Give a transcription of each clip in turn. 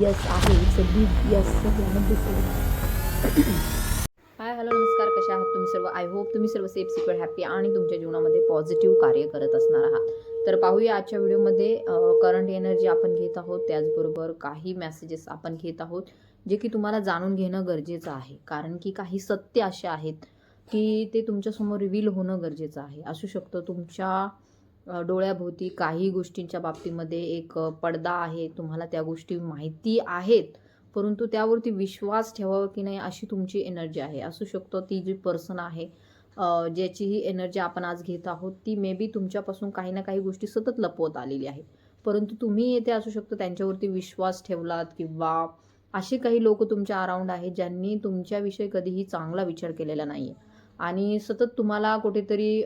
Yes आहे. It's a big yes hi hello नमस्कार. कशा आहात तुम्ही सर्व? आय होप तुम्ही सर्व सेफ सिक्युअर हॅपी आणि तुमच्या जीवनामध्ये पॉझिटिव्ह कार्य करत असणार आहात. तर पाहूया आजच्या व्हिडिओमध्ये करंट एनर्जी आपण घेत आहोत. त्याचबरोबर काही मेसेजेस आपण घेत आहोत जे की तुम्हाला जाणून घेणं गरजेचं आहे. कारण की काही सत्य असे आहेत की ते तुमच्यासमोर रिव्हील होणं गरजेचं आहे. असू शकतं तुमच्या डोळ्याभोवती काही गोष्टींच्या बाबतीमध्ये एक पडदा आहे तुम्हाला त्या गोष्टी माहिती आहेत परंतु त्यावरती विश्वास ठेवावा की नाही अशी तुमची एनर्जी आहे. असू शकतो ती जी पर्सन आहे ज्याची ही एनर्जी आपण आज घेत आहोत ती मे बी तुमच्यापासून काही ना काही गोष्टी सतत लपवत आलेली आहे परंतु तुम्ही येथे असू शकतो त्यांच्यावरती विश्वास ठेवलात किंवा असे काही लोक तुमच्या अराउंड आहेत ज्यांनी तुमच्याविषयी कधीही चांगला विचार केलेला नाही आहे आणि सतत तुम्हाला कुठेतरी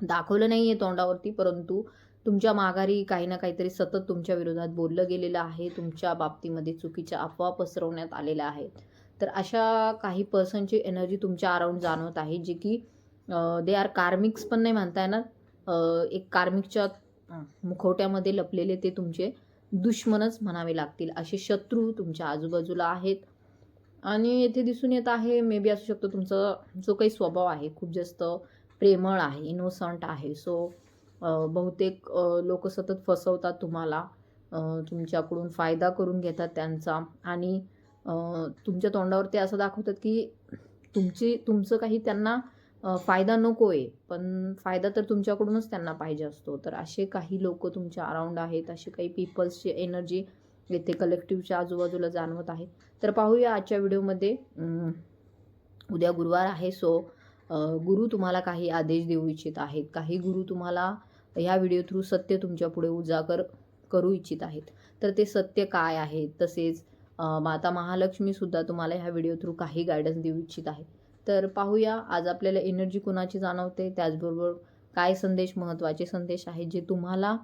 दाखवलं नाही आहे तोंडावरती परंतु तुमच्या माघारी काही ना काहीतरी सतत तुमच्या विरोधात बोललं गेलेलं आहे. तुमच्या बाबतीमध्ये चुकीच्या अफवा पसरवण्यात आलेल्या आहेत. तर अशा काही पर्सनची एनर्जी तुमच्या अराउंड जाणवत आहे जे की दे आर कार्मिक्स पण नाही म्हणता येणार एक कार्मिकच्या मुखवट्यामध्ये लपलेले ते तुमचे दुश्मनच म्हणावे लागतील. असे शत्रू तुमच्या आजूबाजूला आहेत. आणि येथे दिसून येत आहे मे बी असू शकतो तुमचा जो काही स्वभाव आहे खूप जास्त प्रेमळ आहे इनोसंट आहे. सो बहुतेक लोक सतत फसवतात तुम्हाला. तुमच्याकडून फायदा करून घेतात त्यांचा. आणि तुमच्या तोंडावर ते असं दाखवतात की तुमची तुमचं काही त्यांना फायदा नको आहे पण फायदा तर तुमच्याकडूनच त्यांना पाहिजे असतो. तर असे काही लोक तुमच्या अराउंड आहेत. असे काही पीपल्सची एनर्जी येथे कलेक्टिव्हच्या आजूबाजूला जाणवत आहे. तर पाहूया आजच्या व्हिडिओमध्ये उद्या गुरुवार आहे. सो गुरु तुम्हाला काही आदेश देऊ इच्छित आहेत. काही गुरु तुम्हाला ह्या व्हिडिओ थ्रू सत्य तुमच्यापुढे उजागर करू इच्छित आहेत. तर ते सत्य काय आहे? तसेच माता महालक्ष्मीसुद्धा तुम्हाला ह्या व्हिडिओ थ्रू काही गायडन्स देऊ इच्छित आहे तर पाहूया आज आपल्याला एनर्जी कुणाची जाणवते? त्याचबरोबर काय संदेश महत्त्वाचे संदेश आहेत जे तुम्हाला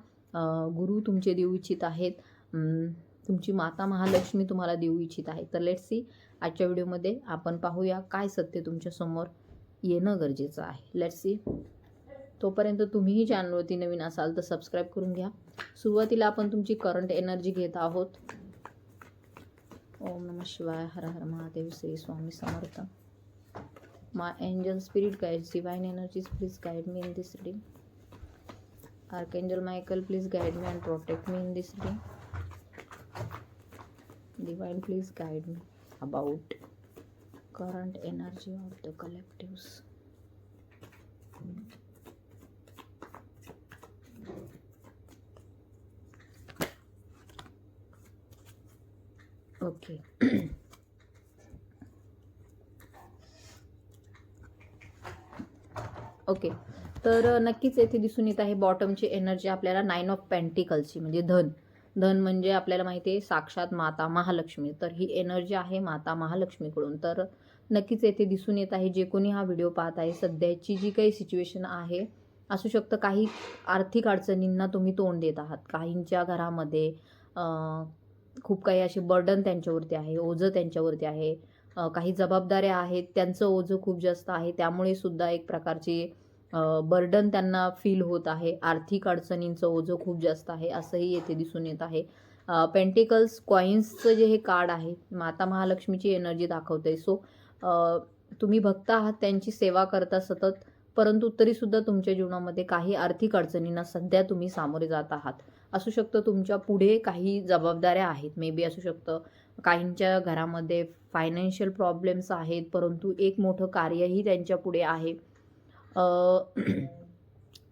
गुरु तुमचे देऊ इच्छित आहेत? तुमची माता महालक्ष्मी तुम्हाला देऊ इच्छित आहे तर लेट्स सी आजच्या व्हिडिओमध्ये आपण पाहूया काय सत्य तुमच्यासमोर येणं गरजेचं आहे. लेट्स सी तोपर्यंत तुम्हीही चॅनलवरती नवीन असाल तर सबस्क्राईब करून घ्या. सुरुवातीला आपण तुमची करंट एनर्जी घेत आहोत. ओम नम शिवाय. हर हर Mahadev. Shri Swami Samarth. My angel spirit guide divine energies please guide me in this reading archangel Michael please guide me and protect me in this reading divine please guide me about current energy of the collectives. Okay okay तर नक्कीच येथे दिसून येत आहे बॉटमची energy आपल्याला nine of पॅन्टिकलची म्हणजे धन. धन म्हणजे आपल्याला माहिती आहे साक्षात माता महालक्ष्मी. तर ही एनर्जी आहे माता महालक्ष्मीकडून. तर नक्कीच येथे दिसून येत आहे जे कोणी हा व्हिडिओ पाहत आहे. सध्याची जी काही सिच्युएशन आहे असू शकतं काही आर्थिक अडचणींना तुम्ही तोंड देत आहात. काहींच्या घरामध्ये खूप काही असे बर्डन त्यांच्यावरती आहे ओझं त्यांच्यावरती आहे. काही जबाबदाऱ्या आहेत त्यांचं ओझं खूप जास्त आहे. त्यामुळे सुद्धा एक प्रकारची बर्डन त्यांना फील होत आहे. आर्थिक अडचणींचं ओझं खूप जास्त आहे असंही येथे दिसून येत आहे. पेंटिकल्स कॉईन्सचं जे हे कार्ड आहे माता महालक्ष्मीची एनर्जी दाखवते सो तुम्ही भक्त आहात त्यांची सेवा करता सतत परंतु तरीसुद्धा तुमच्या जीवनामध्ये काही आर्थिक अडचणींना सध्या तुम्ही सामोरे जात आहात. असू शकतं तुमच्यापुढे काही जबाबदाऱ्या आहेत मे बी असू शकतं काहींच्या घरामध्ये फायनान्शियल प्रॉब्लेम्स आहेत परंतु एक मोठं कार्यही त्यांच्या पुढे आहे.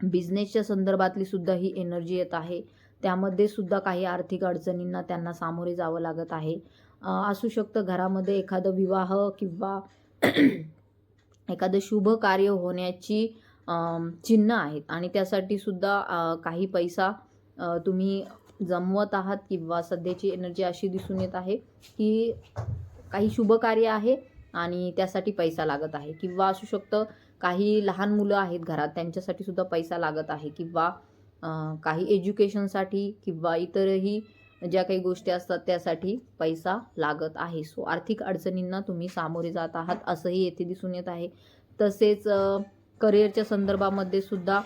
बिझनेसच्या संदर्भातली सुद्धा ही एनर्जी येत आहे. त्यामध्ये सुद्धा काही आर्थिक अडचणींना त्यांना सामोरे जावं लागत आहे. असू शकतं घरामध्ये एखादं विवाह किंवा एखादं शुभ कार्य होण्याची चिन्ह आहेत. आणि त्यासाठी सुद्धा काही पैसा तुम्ही जमवत आहात किंवा सध्याची एनर्जी अशी दिसून येत आहे की काही शुभ कार्य आहे आणि त्यासाठी पैसा लागत आहे. किंवा असू शकतं काही लहान मुलं आहेत घरात त्यांच्यासाठी सुद्धा पैसा लागत आहे. किंवा काही एज्युकेशनसाठी किंवा इतरही ज्या काही गोष्टी असतात त्यासाठी पैसा लागत आहे. सो आर्थिक अडचणींना तुम्ही सामोरे जात आहात असंही येथे दिसून येत आहे. तसेच करिअरच्या संदर्भामध्ये सुद्धा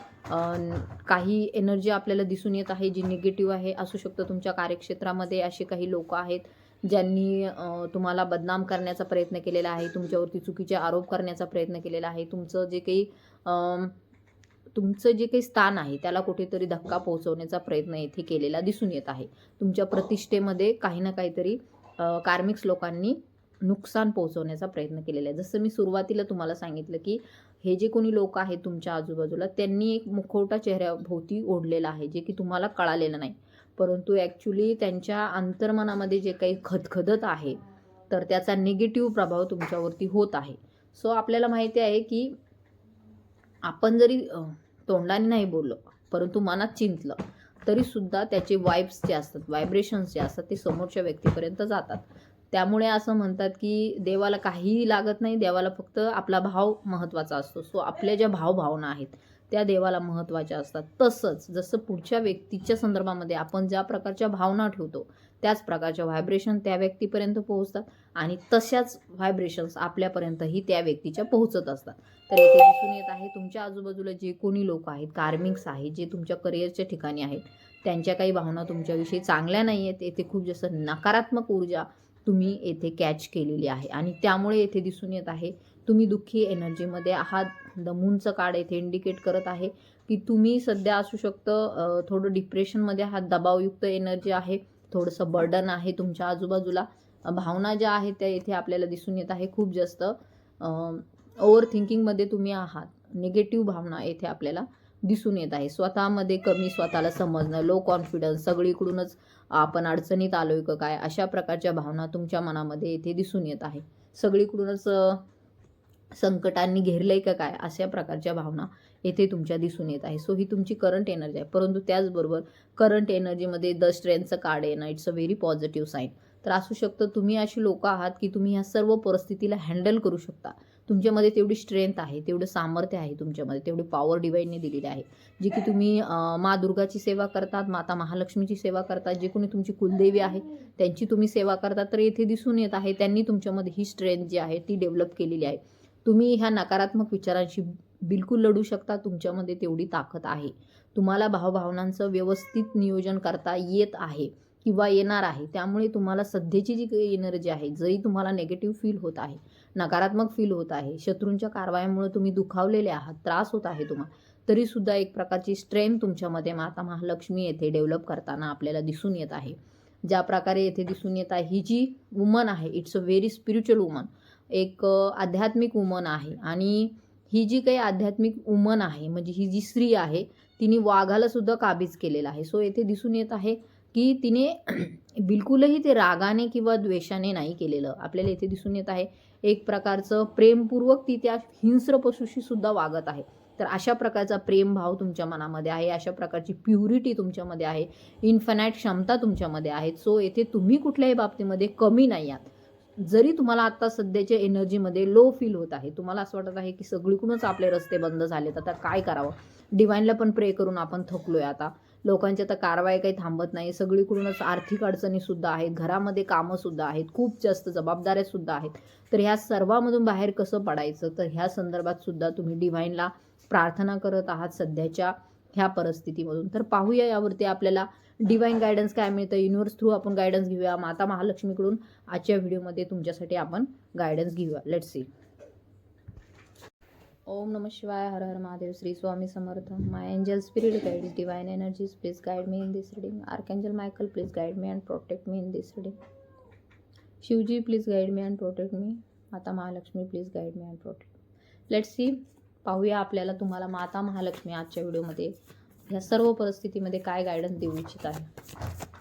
काही एनर्जी आपल्याला दिसून येत आहे जी निगेटिव्ह आहे असू शकतं तुमच्या कार्यक्षेत्रामध्ये असे काही लोक आहेत ज्यांनी तुम्हाला बदनाम करण्याचा प्रयत्न केलेला आहे तुमच्यावरती चुकीचे आरोप करण्याचा प्रयत्न केलेला आहे. तुमचं जे काही तुमचं जे काही स्थान आहे त्याला कुठेतरी धक्का पोहोचवण्याचा प्रयत्न येथे केलेला दिसून येत आहे. तुमच्या प्रतिष्ठेमध्ये काही ना काहीतरी कार्मिक्स लोकांनी नुकसान पोहोचवण्याचा प्रयत्न केलेला आहे. जसं मी सुरुवातीला तुम्हाला सांगितलं की हे जे कोणी लोक आहेत तुमच्या आजूबाजूला त्यांनी एक मुखवटा चेहऱ्याभोवती ओढलेला आहे जे की तुम्हाला कळालेलं नाही. परंतु ॲक्च्युली त्यांच्या अंतर्मनामध्ये जे काही खदखदत आहे तर त्याचा निगेटिव्ह प्रभाव तुमच्यावरती होत आहे. सो आपल्याला माहिती आहे की आपण जरी तोंडाने नाही बोललो परंतु मनात चिंतलं तरीसुद्धा त्याचे वाईब्स जे असतात व्हायब्रेशन्स जे असतात ते समोरच्या व्यक्तीपर्यंत जातात. त्यामुळे असं म्हणतात की देवाला काहीही लागत नाही देवाला फक्त आपला भाव महत्त्वाचा असतो. सो आपल्या ज्या भावभावना आहेत त्या देवाला महत्त्वाच्या असतात. तसंच जसं पुढच्या व्यक्तीच्या संदर्भामध्ये आपण ज्या प्रकारच्या भावना ठेवतो त्याच प्रकारच्या व्हायब्रेशन त्या व्यक्तीपर्यंत पोहोचतात आणि तशाच व्हायब्रेशन्स आपल्यापर्यंतही त्या व्यक्तीच्या पोहोचत असतात. तर इथे दिसून येत आहे तुमच्या आजूबाजूला जे कोणी लोक आहेत कार्मिक्स आहेत जे तुमच्या करिअरच्या ठिकाणी आहेत त्यांच्या काही भावना तुमच्याविषयी चांगल्या नाही आहेत येथे खूप जास्त नकारात्मक ऊर्जा तुम्ही येथे कॅच केलेली आहे. आणि त्यामुळे येथे दिसून येत आहे तुम्ही दुःखी एनर्जीमध्ये आहात. द मूनचं कार्ड येथे इंडिकेट करत आहे की तुम्ही सध्या असू शकतं थोडं डिप्रेशनमध्ये आहात. दबावयुक्त एनर्जी आहे. थोडंसं बर्डन आहे तुमच्या आजूबाजूला. भावना ज्या आहेत त्या येथे आपल्याला दिसून येत आहे. खूप जास्त ओव्हर थिंकिंगमध्ये तुम्ही आहात. निगेटिव्ह भावना येथे आपल्याला दिसून येत आहे. स्वतःमध्ये कमी स्वतःला समजणं लो कॉन्फिडन्स सगळीकडूनच आपण अडचणीत आलोय का काय अशा प्रकारच्या भावना तुमच्या मनामध्ये येथे दिसून येत आहे. सगळीकडूनच संकटांनी घेरलंय का काय? अशा प्रकारच्या भावना येथे तुमच्या दिसून येत आहे. सो ही तुमची करंट एनर्जी आहे. परंतु त्याचबरोबर करंट एनर्जीमध्ये द स्ट्रेंथचं कार्ड येणं it's a very positive sign तर असू शकतं तुम्ही अशी लोक आहात की तुम्ही ह्या सर्व परिस्थितीला हँडल करू शकता. तुमच्यामध्ये तेवढी स्ट्रेंथ आहे तेवढं सामर्थ्य आहे तुमच्यामध्ये तेवढी पॉवर डिवाईनने दिलेली आहे. जी की तुम्ही मा दुर्गाची सेवा करतात माता महालक्ष्मीची सेवा करतात जे कोणी तुमची कुलदेवी आहे त्यांची तुम्ही सेवा करतात. तर येथे दिसून येत आहे त्यांनी तुमच्यामध्ये ही स्ट्रेंथ जी आहे ती डेव्हलप केलेली आहे. तुम्ही ह्या नकारात्मक विचारांशी बिलकुल लढू शकता तुमच्यामध्ये तेवढी ताकद आहे. तुम्हाला भावभावनांचं व्यवस्थित नियोजन करता येत आहे किंवा येणार आहे त्यामुळे तुम्हाला सध्याची जी एनर्जी आहे जरी तुम्हाला नेगेटिव्ह फील होत आहे नकारात्मक फील होत आहे शत्रूंच्या कारवायामुळे तुम्ही दुखावलेले आहात त्रास होत आहे तुम्हाला तरीसुद्धा एक प्रकारची स्ट्रेंथ तुमच्यामध्ये माता महालक्ष्मी येथे डेव्हलप करताना आपल्याला दिसून येत आहे. ज्या प्रकारे येथे दिसून येत आहे ही जी वुमन आहे it's a very spiritual woman एक आध्यात्मिक वुमन आहे. आणि ही जी काही आध्यात्मिक वुमन आहे म्हणजे ही जी स्त्री आहे तिने वाघाला सुद्धा काबीज केलेला आहे. सो येथे दिसून येत आहे की तिने बिलकुलही ते रागाने किंवा द्वेषाने नाही केलेलं. आपल्याला येथे दिसून येत आहे एक प्रकारचं प्रेमपूर्वक ती त्या हिंस्र पशुशी सुद्धा वागत आहे. तर अशा प्रकारचा प्रेमभाव तुमच्या मनामध्ये आहे अशा प्रकारची प्युरिटी तुमच्यामध्ये आहे इन्फनाईट क्षमता तुमच्यामध्ये आहेत सो येथे तुम्ही कुठल्याही बाबतीमध्ये कमी नाही आहात. जरी तुम्हाला आता सध्याच्या एनर्जीमध्ये लो फील होत आहे तुम्हाला असं वाटत आहे की सगळीकडूनच आपले रस्ते बंद झालेत आता काय करावं? डिवाईनला पण प्रे करून आपण थकलोय आता. लोकांची आता कारवाई काही थांबत नाही सगळीकडूनच आर्थिक अडचणीसुद्धा आहेत घरामध्ये कामंसुद्धा आहेत खूप जास्त जबाबदाऱ्यासुद्धा आहेत. तर ह्या सर्वामधून बाहेर कसं पडायचं? तर ह्या संदर्भात सुद्धा तुम्ही डिवाईनला प्रार्थना करत आहात सध्याच्या ह्या परिस्थितीमधून. तर पाहूया यावरती आपल्याला डिवाईन गायडन्स काय मिळतं? युनिवर्स थ्रू आपण गायडन्स घेऊया. माता महालक्ष्मीकडून आजच्या व्हिडिओमध्ये तुमच्यासाठी आपण गायडन्स घेऊया. लेट सी ओम नम शिवाय. हर हर Mahadev. Shri Swami Samarth. My angel spirit guide divine energies please guide me in this reading archangel Michael please guide me and protect me in this reading Shivji please guide me and protect me Mata Mahalakshmi please guide me and protect let see पाहूया आपल्याला तुम्हाला माता महालक्ष्मी आजच्या व्हिडिओमध्ये ह्या सर्व परिस्थितीमध्ये काय गायडन्स देऊ इच्छित आहे?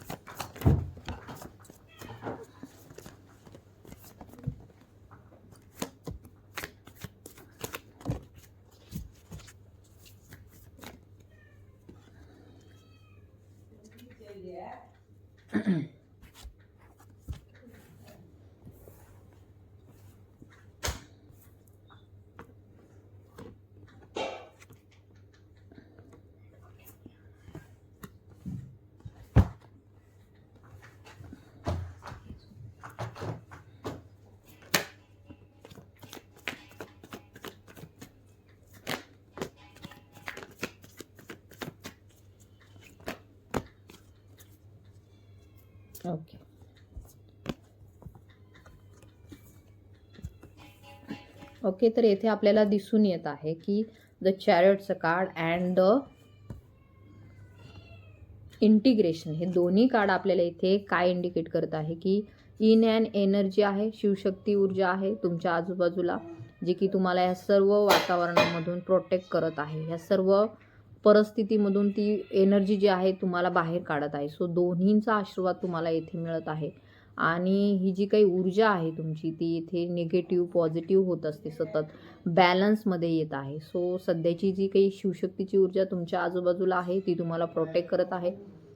ओके ओके तर येथे आपल्याला दिसून येत आहे की द चॅरियटचं कार्ड अँड द इंटिग्रेशन हे दोन्ही कार्ड आपल्याला इथे काय इंडिकेट करत आहे की इन अँड एनर्जी आहे शिवशक्ती ऊर्जा आहे तुमच्या आजूबाजूला जे की तुम्हाला या सर्व वातावरणामधून प्रोटेक्ट करत आहे. ह्या सर्व परिस्थितीमधून ती एनर्जी जी आहे तुम्हाला बाहेर काढत आहे. सो दोन्हींचा आशीर्वाद तुम्हाला येथे मिळत आहे. आणि ही जी काही ऊर्जा आहे तुमची ती इथे निगेटिव्ह पॉझिटिव्ह होत असते सतत बॅलन्समध्ये येत आहे. सो सध्याची जी काही शिवशक्तीची ऊर्जा तुमच्या आजूबाजूला आहे ती तुम्हाला प्रोटेक्ट करत आहे.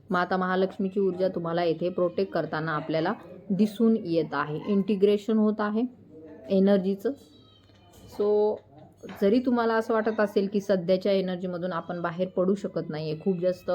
माता महालक्ष्मीची ऊर्जा तुम्हाला येथे प्रोटेक्ट करताना आपल्याला दिसून येत आहे. इंटिग्रेशन होत आहे. एनर्जीचं सो जरी तुम्हाला असं वाटत असेल की सध्याच्या एनर्जीमधून आपण बाहेर पडू शकत नाही आहे खूप जास्त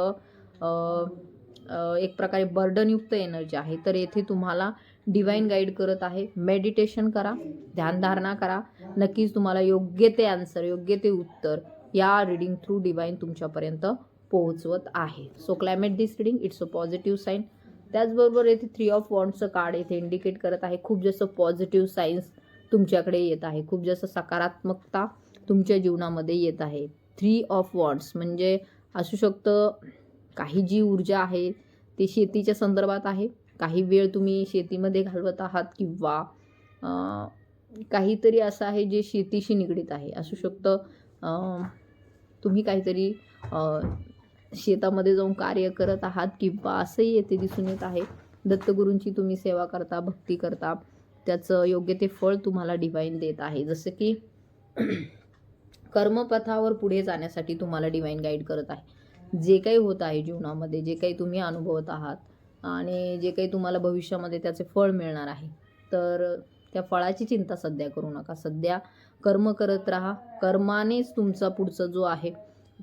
एक प्रकारे बर्डनयुक्त एनर्जी आहे तर येथे तुम्हाला डिवाईन गाईड करत आहे. मेडिटेशन करा ध्यानधारणा करा. नक्कीच तुम्हाला योग्य ते आन्सर योग्य ते उत्तर या रिडिंग थ्रू डिवाईन तुमच्यापर्यंत पोहोचवत आहे. So climate this reading it's a positive sign त्याचबरोबर येथे थ्री ऑफ वॉन्टचं कार्ड येथे इंडिकेट करत आहे. खूप जास्त पॉझिटिव्ह साईन्स तुमच्याकडे येत आहे. खूप जास्त सकारात्मकता तुमच्या जीवनामध्ये येत आहे. थ्री ऑफ वॉर्ड्स म्हणजे असू शकतं काही जी ऊर्जा आहे ती शेतीच्या संदर्भात आहे. काही वेळ तुम्ही शेतीमध्ये घालवत आहात किंवा काहीतरी असं आहे जे शेतीशी निगडीत आहे. असू शकतं तुम्ही काहीतरी शेतामध्ये जाऊन कार्य करत आहात किंवा असंही येथे दिसून येत आहे. दत्तगुरूंची तुम्ही सेवा करता भक्ती करता. त्याचं योग्य ते फळ तुम्हाला डिवाईन देत आहे. जसं की कर्मपथावर पुढे जाण्यासाठी तुम्हाला डिवाईन गाईड करत आहे. जे काही होत आहे जीवनामध्ये जे काही तुम्ही अनुभवत आहात आणि जे काही तुम्हाला भविष्यामध्ये त्याचे फळ मिळणार आहे तर त्या फळाची चिंता सध्या करू नका. सध्या कर्म करत राहा. कर्मानेच तुमचा पुढचा जो आहे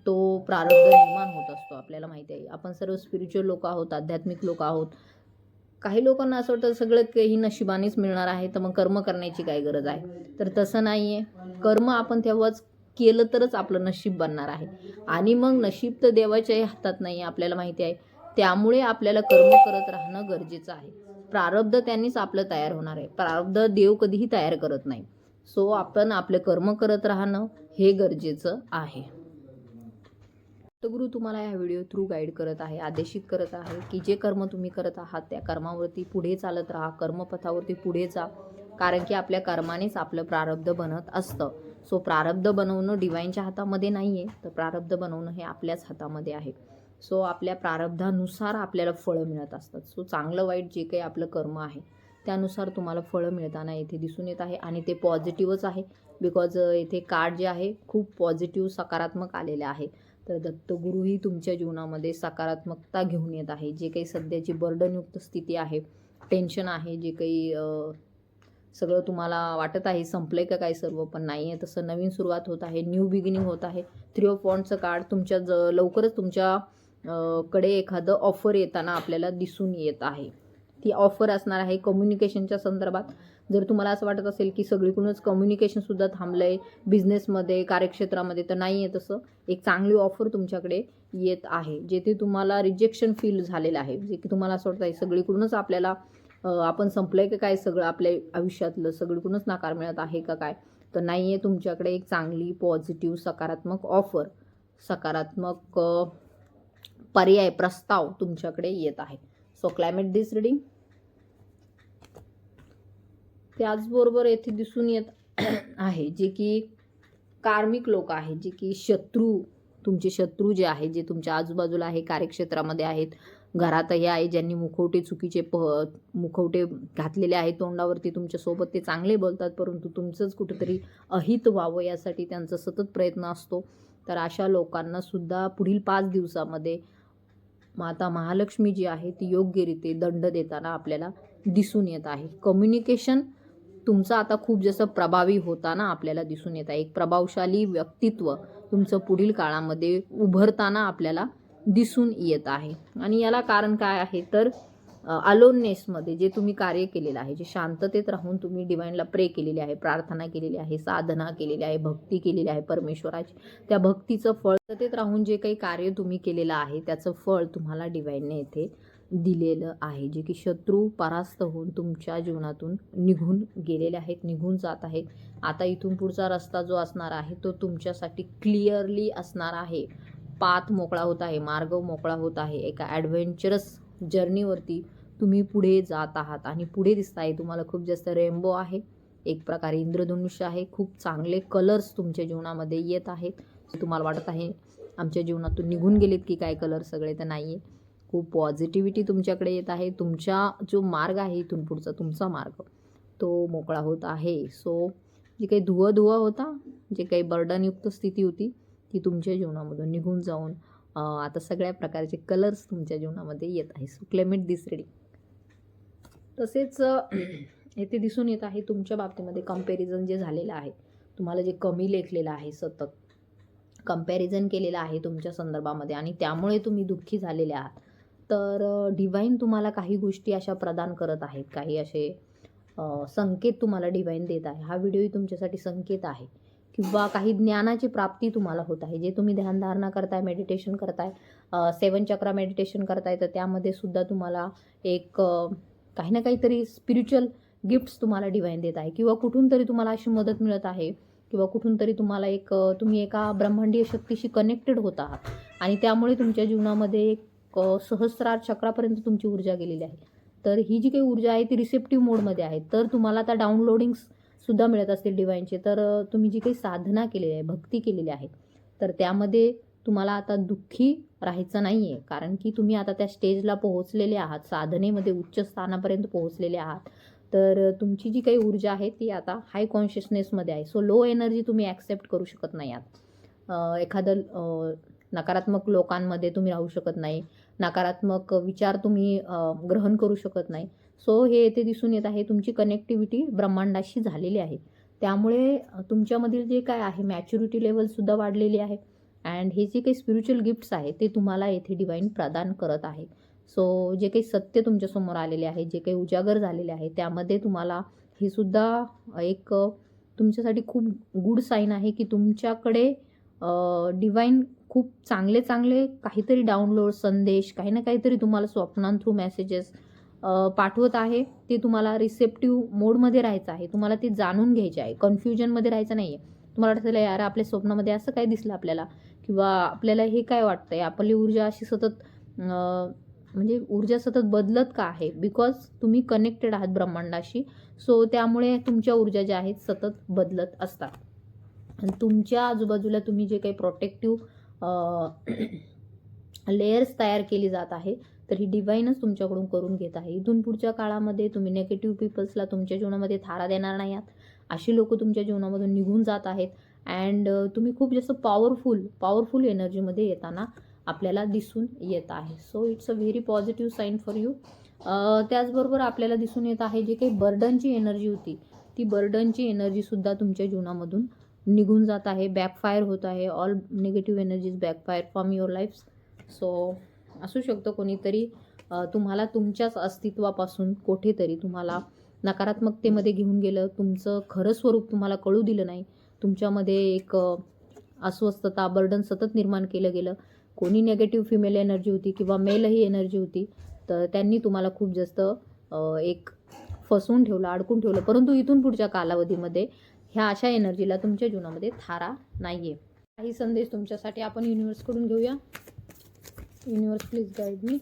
तो प्रारब्ध निर्माण होत असतो आपल्याला माहिती आहे. आपण सर्व स्पिरिच्युअल लोक आहोत आध्यात्मिक लोक आहोत. काही लोकांना असं वाटतं सगळं काही नशिबानेच मिळणार आहे तर मग कर्म करण्याची काय गरज आहे? तर तसं नाही आहे कर्म आपण तेव्हाच केलं तरच आपलं नशीब बनणार आहे. आणि मग नशीब तर देवाच्याही हातात नाही आपल्याला माहिती आहे. त्यामुळे आपल्याला कर्म करत राहणं गरजेचं आहे. प्रारब्ध त्यांनीच आपलं तयार होणार आहे. प्रारब्ध देव कधीही तयार करत नाही. सो आपण आपले कर्म करत राहणं हे गरजेचं आहे. गुरु तुम्हाला या व्हिडिओ थ्रू गाईड करत आहे आदेशित करत आहे की जे कर्म तुम्ही करत आहात त्या कर्मावरती पुढे चालत राहा कर्मपथावरती पुढे जा. कारण की आपल्या कर्मानेच आपलं प्रारब्ध बनत असतं. सो प्रारब्ध बनवणं डिवाईनच्या हातामध्ये नाही आहे तर प्रारब्ध बनवणं हे आपल्याच हातामध्ये आहे. सो आपल्या प्रारब्धानुसार आपल्याला फळं मिळत असतात. सो चांगलं वाईट जे काही आपलं कर्म आहे त्यानुसार तुम्हाला फळं मिळताना येथे दिसून येत आहे आणि ते पॉझिटिव्हच आहे बिकॉज येथे कार्ड जे आहे खूप पॉझिटिव्ह सकारात्मक आलेले आहे. तर दत्तगुरूही तुमच्या जीवनामध्ये सकारात्मकता घेऊन येत आहे. जे काही सध्याची बर्डनयुक्त स्थिती आहे टेन्शन आहे जे काही सगळं तुम्हाला वाटत आहे संपलं आहे का काय सर्व? पण नाही आहे तसं नवीन सुरुवात होत आहे न्यू बिगिनिंग होत आहे. थ्री ऑफ पॉईंटचं कार्ड तुमच्या ज लवकरच तुमच्या कडे एखादं ऑफर येताना आपल्याला दिसून येत आहे. ती ऑफर असणार आहे कम्युनिकेशनच्या संदर्भात. जर तुम्हाला असं वाटत असेल की सगळीकडूनच कम्युनिकेशनसुद्धा थांबलं आहे बिझनेसमध्ये कार्यक्षेत्रामध्ये तर नाही आहे तसं. एक चांगली ऑफर तुमच्याकडे येत आहे जेथे तुम्हाला रिजेक्शन फील झालेलं आहे. जे की तुम्हाला असं वाटतं आहे सगळीकडूनच आपल्याला आपण आपण संपलंय का काय सगळं? आपल्या आयुष्यातलं सगळीकडूनच नकार मिळत आहे का काय? तर नाही आहे तुमच्याकडे एक चांगली पॉझिटिव्ह सकारात्मक ऑफर सकारात्मक पर्याय प्रस्ताव तुमच्याकडे येत आहे. सो क्लायमेट दिस रिडिंग त्याचबरोबर येथे दिसून येत आहे जे की कार्मिक लोक आहेत जे की शत्रू तुमचे शत्रू जे आहे जे तुमच्या आजूबाजूला आहे कार्यक्षेत्रामध्ये आहेत घरातही आहे ज्यांनी मुखवटे चुकीचे प मुखवटे घातलेले आहेत तोंडावरती तुमच्यासोबत ते चांगले बोलतात परंतु तुमचंच कुठंतरी अहित व्हावं यासाठी त्यांचा सतत प्रयत्न असतो. तर अशा लोकांनासुद्धा पुढील पाच दिवसामध्ये माता महालक्ष्मी जी आहे ती योग्यरीते दंड देताना आपल्याला दिसून येत आहे. कम्युनिकेशन तुमचं आता खूप जास्त प्रभावी होताना आपल्याला दिसून येत आहे. एक प्रभावशाली व्यक्तित्व तुमचं पुढील काळामध्ये उभरताना आपल्याला दिसून येत आहे. आणि याला कारण काय आहे? तर अलोननेसमध्ये जे तुम्ही कार्य केलेलं आहे जे शांततेत राहून तुम्ही डिवाईनला प्रे केलेले आहे प्रार्थना केलेली आहे साधना केलेली आहे भक्ती केलेली आहे परमेश्वराची त्या भक्तीचं फळ शांततेत राहून जे काही कार्य तुम्ही केलेलं आहे त्याचं फळ तुम्हाला डिवाईनने येथे दिलेलं आहे. जे की शत्रू परास्त होऊन तुमच्या जीवनातून निघून गेलेले आहेत निघून जात आहेत. आता इथून पुढचा रस्ता जो असणार आहे तो तुमच्यासाठी क्लिअरली असणार आहे. पाथ मोकळा होत आहे मार्ग मोकळा होत आहे. एका ॲडव्हेंचरस जर्नीवरती तुम्ही पुढे जात आहात आणि पुढे दिसत आहे. तुम्हाला खूप जास्त रेनबो आहे. एक प्रकारे इंद्रधनुष्य आहे. खूप चांगले कलर्स तुमच्या जीवनामध्ये येत आहेत. तुम्हाला वाटत आहे आमच्या जीवनातून निघून गेलेत की काय कलर सगळे? तर नाही आहे खूप पॉझिटिव्हिटी तुमच्याकडे येत आहे. तुमचा जो मार्ग आहे इथून पुढचा तुमचा मार्ग तो मोकळा होत आहे. सो जे काही धुवं धुवा होता जे काही बर्डनयुक्त स्थिती होती की तुमच्या जीवनामधून निघून जाऊन आता सगळ्या प्रकारचे कलर्स तुमच्या जीवनामध्ये येत आहे सो क्लेमेट दिस रेडी तसेच येथे दिसून येत आहे तुमच्या बाबतीमध्ये कंपॅरिझन जे झालेलं आहे तुम्हाला जे कमी लेखलेलं आहे सतत कंपॅरिझन केलेलं आहे तुमच्या संदर्भामध्ये आणि त्यामुळे तुम्ही दुःखी झालेले आहात. तर डिवाईन तुम्हाला काही गोष्टी अशा प्रदान करत आहेत काही असे संकेत तुम्हाला डिवाईन देत आहे. हा व्हिडिओही तुमच्यासाठी संकेत आहे. किंवा काही ज्ञानाची प्राप्ती तुम्हाला होत आहे. जे तुम्ही ध्यानधारणा करताय मेडिटेशन करताय सेवन चक्रा मेडिटेशन करताय तर त्यामध्ये सुद्धा तुम्हाला एक काही ना काहीतरी स्पिरिच्युअल गिफ्ट्स तुम्हाला डिवाईन देत आहे. किंवा कुठून तरी तुम्हाला अशी मदत मिळत आहे किंवा कुठून तरी तुम्हाला एक तुम्ही एका ब्रह्मांडीय शक्तीशी कनेक्टेड होत आहात. आणि त्यामुळे तुमच्या जीवनामध्ये एक सहस्रार चक्रापर्यंत तुमची ऊर्जा गेलेली आहे. तर ही जी काही ऊर्जा आहे ती रिसेप्टिव्ह मोडमध्ये आहे. तर तुम्हाला आता डाउनलोडिंग्स सुद्धा मिळत असतील डिवाईनचे तर तुम्ही जी काही साधना केलेली आहे भक्ती केलेली आहे तर त्यामध्ये तुम्हाला आता दुःखी राहायचं नाही आहे कारण की तुम्ही आता त्या स्टेजला पोहोचलेले आहात साधनेमध्ये उच्च स्थानापर्यंत पोहोचलेले आहात. तर तुमची जी काही ऊर्जा आहे ती आता हाय कॉन्शियसनेसमध्ये आहे. सो लो एनर्जी तुम्ही ॲक्सेप्ट करू शकत नाही आहात. एखादं नकारात्मक लोकांमध्ये तुम्ही राहू शकत नाही. नकारात्मक विचार तुम्ही ग्रहण करू शकत नाही. सो हे येथे दिसून येत आहे तुमची कनेक्टिव्हिटी ब्रह्मांडाशी झालेली आहे. त्यामुळे तुमच्यामधील जे काय आहे मॅच्युरिटी लेवलसुद्धा वाढलेली आहे. अँड हे जे काही स्पिरिच्युअल गिफ्ट्स आहे ते तुम्हाला येथे डिवाईन प्रदान करत आहे. सो जे काही सत्य तुमच्यासमोर आलेले आहे जे काही उजागर झालेले आहे त्यामध्ये तुम्हाला हे सुद्धा एक तुमच्यासाठी खूप गुड साईन आहे की तुमच्याकडे डिवाईन खूप चांगले चांगले काहीतरी डाउनलोड संदेश काही ना काहीतरी तुम्हाला स्वप्नां थ्रू मेसेजेस पाठवत आहे ते तुम्हाला रिसेप्टिव्ह मोडमध्ये राहायचं आहे. तुम्हाला ते जाणून घ्यायचे आहे. कन्फ्युजनमध्ये राहायचं नाही आहे तुम्हाला वाटतं यार आपल्या स्वप्नामध्ये असं काय दिसलं आपल्याला? किंवा आपल्याला हे काय वाटतं आहे आपली ऊर्जा अशी सतत म्हणजे ऊर्जा सतत बदलत का आहे? बिकॉज तुम्ही कनेक्टेड आहात ब्रह्मांडाशी. सो त्यामुळे तुमच्या ऊर्जा ज्या आहेत सतत बदलत असतात. आणि तुमच्या आजूबाजूला तुम्ही जे काही प्रोटेक्टिव्ह लेयर्स तयार केली जात आहे तर ही डिवाईनच तुमच्याकडून करून घेत आहे. इथून पुढच्या काळामध्ये तुम्ही नेगेटिव्ह पीपल्सला तुमच्या जीवनामध्ये थारा देणार नाही आहात. अशी लोक तुमच्या जीवनामधून निघून जात आहेत. अँड तुम्ही खूप जास्त पॉवरफुल पॉवरफुल एनर्जीमध्ये येताना आपल्याला दिसून येत आहे. So it's a very positive sign for you त्याचबरोबर आपल्याला दिसून येत आहे जे काही बर्डनची एनर्जी होती ती बर्डनची एनर्जीसुद्धा तुमच्या जीवनामधून निघून जात आहे. बॅकफायर होत आहे. All negative energies backfire from your life so असू शकतं कोणीतरी तुम्हाला तुमच्याच अस्तित्वापासून कुठेतरी तुम्हाला नकारात्मकतेमध्ये घेऊन गेलं तुमचं खरं स्वरूप तुम्हाला कळू दिलं नाही तुमच्यामध्ये एक अस्वस्थता बर्डन सतत निर्माण केलं गेलं कोणी नेगेटिव्ह फिमेल एनर्जी होती किंवा मेलही एनर्जी होती तर त्यांनी तुम्हाला खूप जास्त एक फसवून ठेवलं अडकून ठेवलं. परंतु इथून पुढच्या कालावधीमध्ये ह्या अशा एनर्जीला तुमच्या जीवनामध्ये थारा नाही आहे काही संदेश तुमच्यासाठी आपण युनिवर्सकडून घेऊया. Universe please guide me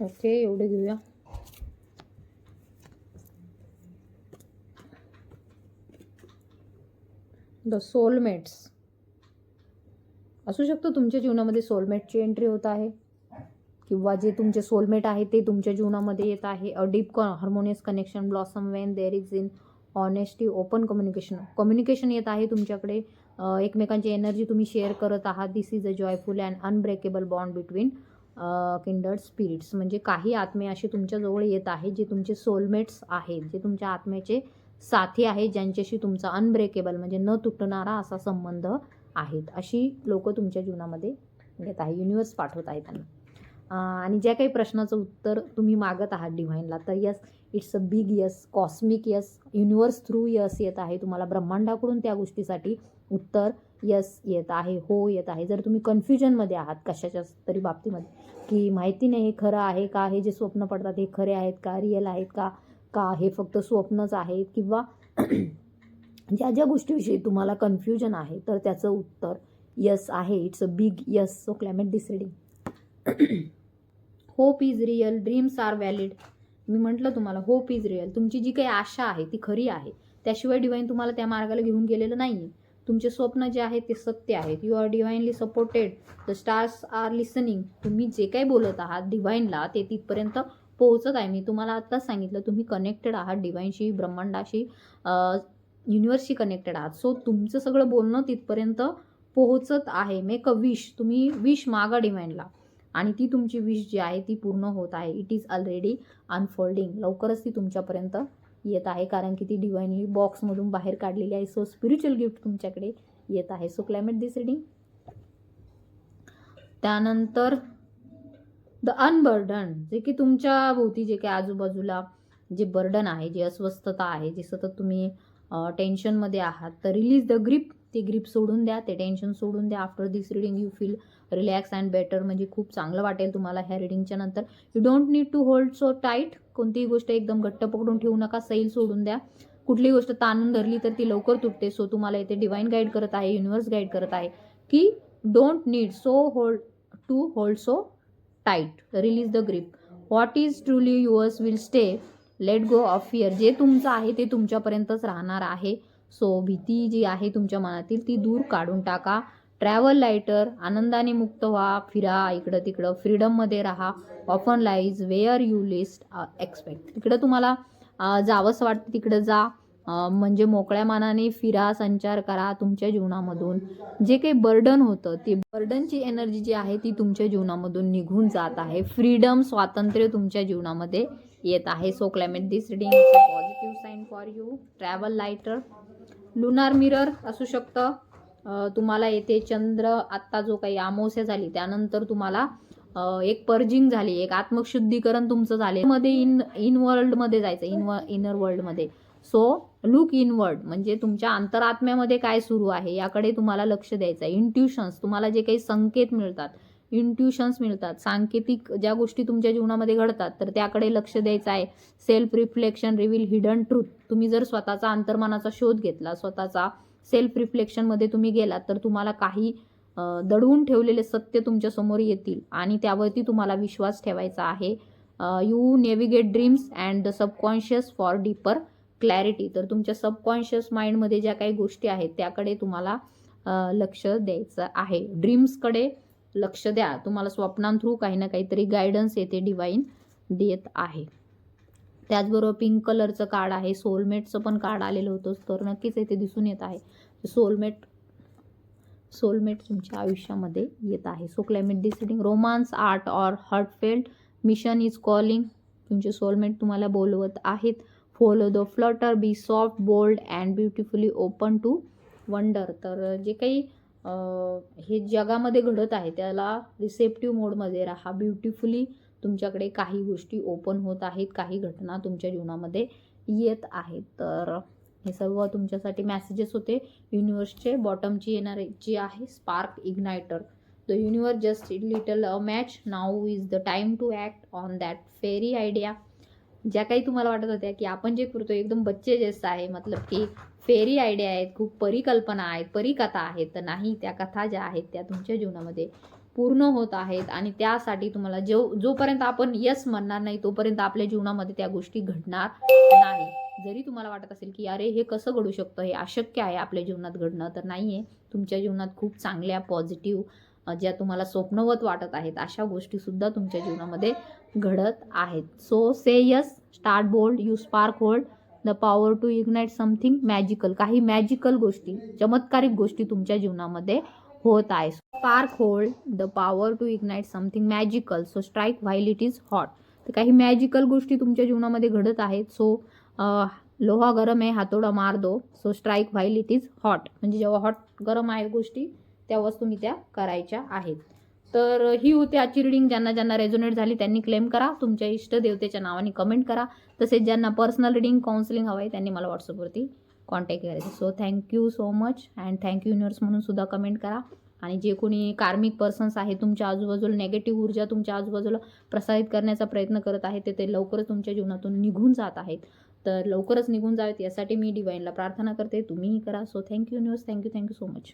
okay एवढे घेऊया. द सोलमेट्स असू शकतो तुमच्या जीवनामध्ये सोलमेटची एंट्री होत आहे. किंवा जे तुमचे सोलमेट आहे ते तुमच्या जीवनामध्ये येत आहे. A deep harmonious connection blossom when there is in honesty open communication communication येत आहे तुमच्याकडे. एकमेकांची एनर्जी तुम्ही शेअर करत आहात. This is a joyful and unbreakable bond between kindred spirits म्हणजे काही आत्मे असे तुमच्याजवळ येत आहे जे तुमचे सोलमेट्स आहेत जे तुमच्या आत्म्याचे साथी आहेत ज्यांच्याशी तुमचा अनब्रेकेबल म्हणजे न तुटणारा असा संबंध आहेत. अशी लोक तुमच्या जीवनामध्ये येत आहे. युनिवर्स पाठवत आहे त्यांना. आणि ज्या काही प्रश्नाचं उत्तर तुम्ही मागत आहात डिव्हाइनला तर yes it's a big yes cosmic yes universe through yes येत आहे. तुम्हाला ब्रह्मांडाकडून त्या गोष्टीसाठी उत्तर यस येत आहे हो येत आहे. जर तुम्ही कन्फ्युजनमध्ये आहात कशाच्या तरी बाबतीमध्ये की माहिती नाही हे खरं आहे का हे जे स्वप्न पडतात हे खरे आहेत का रिअल आहेत का का हे फक्त स्वप्नच आहेत किंवा ज्या ज्या गोष्टीविषयी तुम्हाला कन्फ्युजन आहे तर त्याचं उत्तर यस आहे. It's a big yes so climate this reading hope is real dreams are valid मी म्हटलं तुम्हाला होप इज रिअल तुमची जी काही आशा आहे ती खरी आहे. त्याशिवाय डिवाईन तुम्हाला त्या मार्गाला घेऊन गेलेलं नाही आहे तुमचे स्वप्न जे आहे ते सत्य आहेत. You are divinely supported the stars are listening तुम्ही जे काही बोलत आहात डिवाईनला ते तिथपर्यंत पोहोचत आहे. मी तुम्हाला आत्ताच सांगितलं तुम्ही कनेक्टेड आहात डिवाईनशी ब्रह्मांडाशी युनिवर्सशी कनेक्टेड आहात. सो तुमचं सगळं बोलणं तिथपर्यंत पोहोचत आहे. मेक अ विश तुम्ही विश मागा डिवाईनला आणि ती तुमची विश जी आहे ती पूर्ण होत आहे. इट इज ऑलरेडी अनफोल्डिंग लवकरच ती तुमच्यापर्यंत येत आहे. कारण की ती डिवाइनली बॉक्समधून बाहेर काढलेली आहे. सो स्पिरिच्युअल गिफ्ट तुमच्याकडे येत आहे. सो क्लायमेट दिस रिडिंग त्यानंतर द अनबर्डन जे की तुमच्या भोवती जे काही आजूबाजूला जे बर्डन आहे जे अस्वस्थता आहे जे सतत तुम्ही टेन्शनमध्ये आहात तर रिलीज द ग्रीप ते ग्रीप सोडून द्या ते टेन्शन सोडून द्या. After this reading you feel relax and better म्हणजे खूप चांगलं वाटेल तुम्हाला ह्या रिडिंगच्या नंतर. You don't need to hold so tight कोणतीही गोष्ट एकदम घट्ट पकडून ठेवू नका. सैल सोडून द्या. कुठलीही गोष्ट ताणून धरली तर ती लवकर तुटते. सो तुम्हाला इथे डिवाईन गाईड करत आहे युनिव्हर्स गाईड करत आहे की don't need so hold to hold so tight release the grip what is truly yours will stay let go of fear जे तुमचं आहे ते तुमच्यापर्यंतच राहणार आहे. सो भीती जी आहे तुमच्या मनातील ती दूर काढून टाका. ट्रॅव्हल लायटर आनंदाने मुक्त व्हा फिरा इकडं तिकडं फ्रीडममध्ये राहा. Often lies where you least expect तिकडं तुम्हाला uh, जावंसं वाटतं तिकडं जा. म्हणजे मोकळ्या मानाने फिरा संचार करा तुमच्या जीवनामधून. जे काही बर्डन होतं ते बर्डनची एनर्जी जी आहे ती तुमच्या जीवनामधून निघून जात आहे. फ्रीडम स्वातंत्र्य तुमच्या जीवनामध्ये येत आहे. So climate this reading positive sign for you travel lighter lunar mirror असू शकतं. तुम्हाला येथे चंद्र आत्ता जो काही अमावस्या झाली त्यानंतर तुम्हाला एक पर्जिंग झाली एक आत्मशुद्धीकरण तुमचं झाले. मध्ये इन इन वर्ल्डमध्ये जायचं इन इनर वर्ल्डमध्ये सो लुक इनवर्ड म्हणजे तुमच्या अंतरात्म्यामध्ये काय सुरू आहे याकडे तुम्हाला लक्ष द्यायचं आहे. इंट्युशन्स तुम्हाला जे काही संकेत मिळतात इंट्युशन्स मिळतात. सांकेतिक ज्या गोष्टी तुमच्या जीवनामध्ये घडतात तर त्याकडे लक्ष द्यायचं आहे. Self reflection reveal hidden truth तुम्ही जर स्वतःचा अंतर्मानाचा शोध घेतला स्वतःचा सेल्फ रिफ्लेक्शनमध्ये तुम्ही गेलात तर तुम्हाला काही दडवून ठेवलेले सत्य तुमच्यासमोर येतील आणि त्यावरती तुम्हाला विश्वास ठेवायचा आहे. You navigate dreams and the subconscious for deeper clarity तर तुमच्या सबकॉन्शियस माइंडमध्ये ज्या काही गोष्टी आहेत त्याकडे तुम्हाला लक्ष द्यायचं आहे. ड्रीम्सकडे लक्ष द्या. तुम्हाला स्वप्नांथ्रू काही ना काहीतरी गायडन्स येते डिवाईन देत आहे. त्याचबरोबर पिंक कलरचं कार्ड आहे. सोलमेटचं पण कार्ड आलेलं होतं. तर नक्कीच येथे दिसून येत आहे. सोलमेट सोलमेट तुमच्या आयुष्यामध्ये येत आहे. So climate deciding romance art or heartfelt mission is calling तुमचे सोलमेट तुम्हाला बोलवत आहेत. Follow the flutter be soft bold and beautifully open to wonder तर जे काही हे जगामध्ये घडत आहे त्याला रिसेप्टिव्ह मोडमध्ये राहा. ब्युटिफुली तुमच्याकडे काही गोष्टी ओपन होत आहेत काही घटना तुमच्या जीवनामध्ये येत आहेत. तर हे सर्व तुमच्यासाठी मॅसेजेस होते. युनिवर्सचे बॉटमची येणारे जी आहे spark igniter the universe just little a match now is the time to act on that fiery idea ज्या काही तुम्हाला वाटत होत्या की आपण जे करतो एकदम बच्चे जसं आहे मतलब की फेरी आयडिया आहेत खूप परिकल्पना आहेत परिकथा आहेत तर नाही त्या कथा ज्या आहेत त्या तुमच्या जीवनामध्ये पूर्ण होत आहेत आणि त्यासाठी तुम्हाला जो जोपर्यंत आपण यस म्हणणार नाही तोपर्यंत आपल्या जीवनामध्ये त्या गोष्टी घडणार नाही. जरी तुम्हाला वाटत असेल की अरे हे कसं घडू शकतं? हे अशक्य आहे आपल्या जीवनात घडणं तर नाही आहे तुमच्या जीवनात खूप चांगल्या पॉझिटिव्ह ज्या तुम्हाला स्वप्नवत वाटत आहेत अशा गोष्टीसुद्धा तुमच्या जीवनामध्ये घडत आहेत. So say yes start bold you spark hold the power to ignite something magical काही मॅजिकल गोष्टी चमत्कारिक गोष्टी तुमच्या जीवनामध्ये होत आहे spark hold the power to ignite something magical so strike while it is hot तर काही मॅजिकल गोष्टी तुमच्या जीवनामध्ये घडत आहेत. सो लोहा गरम आहे हातोडा मार दो. So strike while it is hot म्हणजे जेव्हा हॉट गरम आहे गोष्टी तेव्हाच तुम्ही त्या करायच्या आहेत. तर ही होती आजची रिडिंग ज्यांना ज्यांना रेझोनेट झाली त्यांनी क्लेम करा. तुमच्या इष्ट देवतेच्या नावाने कमेंट करा. तसेच ज्यांना पर्सनल रिडिंग काउन्सिलिंग हवं आहे त्यांनी मला व्हॉट्सअपवरती कॉन्टॅक्ट करायचं. So thank you so much and thank you universe म्हणून सुद्धा कमेंट करा. आणि जे कोणी कार्मिक पर्सन्स आहे तुमच्या आजूबाजूला नेगेटिव्ह ऊर्जा तुमच्या आजूबाजूला प्रसारित करण्याचा प्रयत्न करत आहे ते ते लवकरच तुमच्या जीवनातून निघून जात आहेत. तर लवकरच निघून जावेत यासाठी मी डिवाईनला प्रार्थना करते. तुम्हीही करा. So thank you universe thank you thank you so much